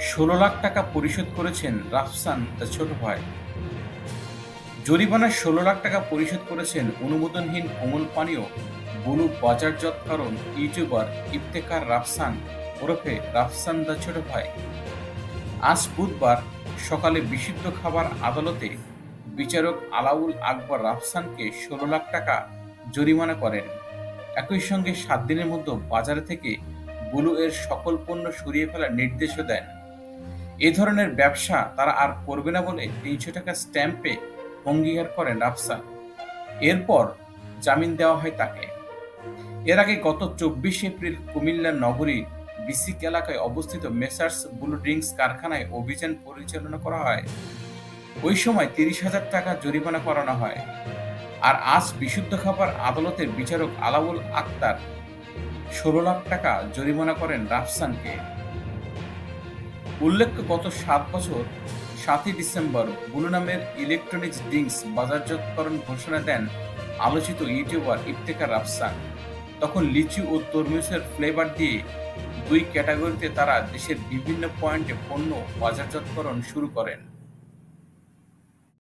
ষোলো লাখ টাকা পরিশোধ করেছেন রাফসান তার ছোট ভাই। জরিমানার ষোলো লাখ টাকা পরিশোধ করেছেন অনুমোদনহীন কোমল পানীয় বুলু বাজারজাতকরণ ইউটিউবার ইফতেকার রাফসান ওরফে রাফসান দা ছোট ভাই। আজ বুধবার সকালে বিশুদ্ধ খাবার আদালতে বিচারক আলাউল আকবর রাফসানকে ষোলো লাখ টাকা জরিমানা করেন। একই সঙ্গে সাত দিনের মধ্যে বাজার থেকে বুলু এর সকল পণ্য সরিয়ে ফেলার নির্দেশও দেন। এ ধরনের ব্যবসা তারা আর করবে না বলে তিনশো টাকা স্ট্যাম্পে অঙ্গীকার করেন রাফসান এরপর জামিন দেওয়া হয় তাকে। এর আগে গত চব্বিশ এপ্রিল কুমিল্লার নগরী বিসিক এলাকায় অবস্থিত মেসার্স ব্লু ড্রিঙ্কস কারখানায় অভিযান পরিচালনা করা হয়। ওই সময় তিরিশ হাজার টাকা জরিমানা করানো হয়। আর আজ বিশুদ্ধ খাবার আদালতের বিচারক আলাউল আক্তার ষোলো লাখ টাকা জরিমানা করেন রাফসানকে। উল্লেখ্য, গত সাত বছর সাতই ডিসেম্বর বুলু নামের ইলেকট্রনিক্স ড্রিঙ্কস বাজারজাতকরণ ঘোষণা দেন আলোচিত ইউটিউবার ইফতেখার রাফসান। তখন লিচু ও তরমুজের ফ্লেভার দিয়ে দুই ক্যাটাগরিতে তারা দেশের বিভিন্ন পয়েন্টে পণ্য বাজারজাতকরণ শুরু করেন।